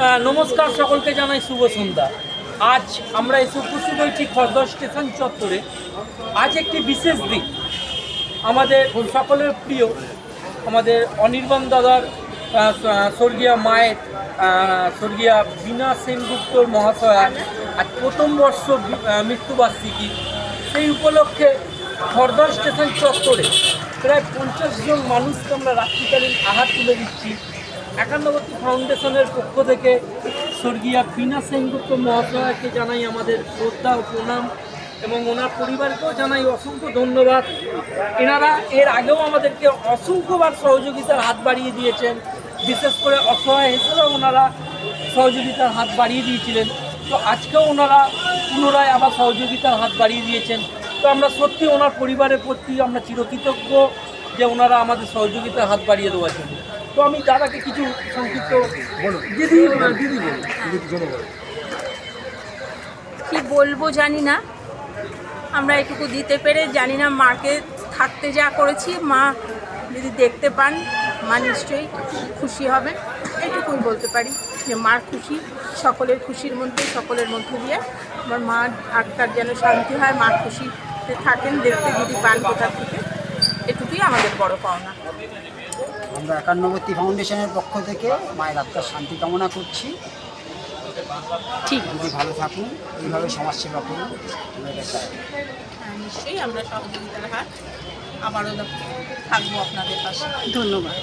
নমস্কার সকলকে জানাই শুভ সন্ধ্যা। আজ আমরা এসে উপস্থিত হয়েছি খড়দহ স্টেশন চত্বরে। আজ একটি বিশেষ দিন। আমাদের সকলের প্রিয়, আমাদের অনির্বাণ দাদার স্বর্গীয় মায়ের স্বর্গীয়া বীণা সেনগুপ্তর মহাশয়া, আজ প্রথম বর্ষ মৃত্যুবার্ষিকী। সেই উপলক্ষে খড়দহ স্টেশন চত্বরে প্রায় পঞ্চাশ জন মানুষকে আমরা রাত্রিকালীন আহার তুলে দিচ্ছি। একান্নবর্তী ফাউন্ডেশনের পক্ষ থেকে স্বর্গীয়া বীণা সেনগুপ্ত মহাশয়াকে জানাই আমাদের শ্রদ্ধা ও প্রণাম এবং ওনার পরিবারকেও জানাই অসংখ্য ধন্যবাদ। এনারা এর আগেও আমাদেরকে অসংখ্যবার সহযোগিতার হাত বাড়িয়ে দিয়েছেন। বিশেষ করে অসহায় হিসেবেও ওনারা সহযোগিতার হাত বাড়িয়ে দিয়েছিলেন। তো আজকেও ওনারা পুনরায় আবার সহযোগিতার হাত বাড়িয়ে দিয়েছেন। তো আমরা সত্যি ওনার পরিবারের প্রতি আমরা চিরকৃতজ্ঞ যে ওনারা আমাদের সহযোগিতার হাত বাড়িয়ে জন্য। তো আমি দাদাকে কিছু সংক্ষিপ্ত দিদি দিদি কি বলব জানি না। আমরা এটুকু দিতে পেরে জানি না মাকে থাকতে যা করেছি। মা যদি দেখতে পান মা নিশ্চয়ই খুশি হবেন এটুকুই বলতে পারি যে মার খুশি সকলের খুশির মধ্যে সকলের মধ্যে দিয়ে আমার মার আত্মার যেন শান্তি হয় মা খুশিতে থাকেন দেখতে যদি পান কোথা থেকে। আমাদের বড় পাওনা। আমরা একান্নবর্তী ফাউন্ডেশনের পক্ষ থেকে মায়ের আত্মার শান্তি কামনা করছি। ঠিক। যদি ভালো থাকুন এইভাবে সমাজসেবা করুন। হ্যাঁ, নিশ্চয়ই আমরা সহযোগিতার হাত আবারও থাকব আপনাদের পাশে। ধন্যবাদ।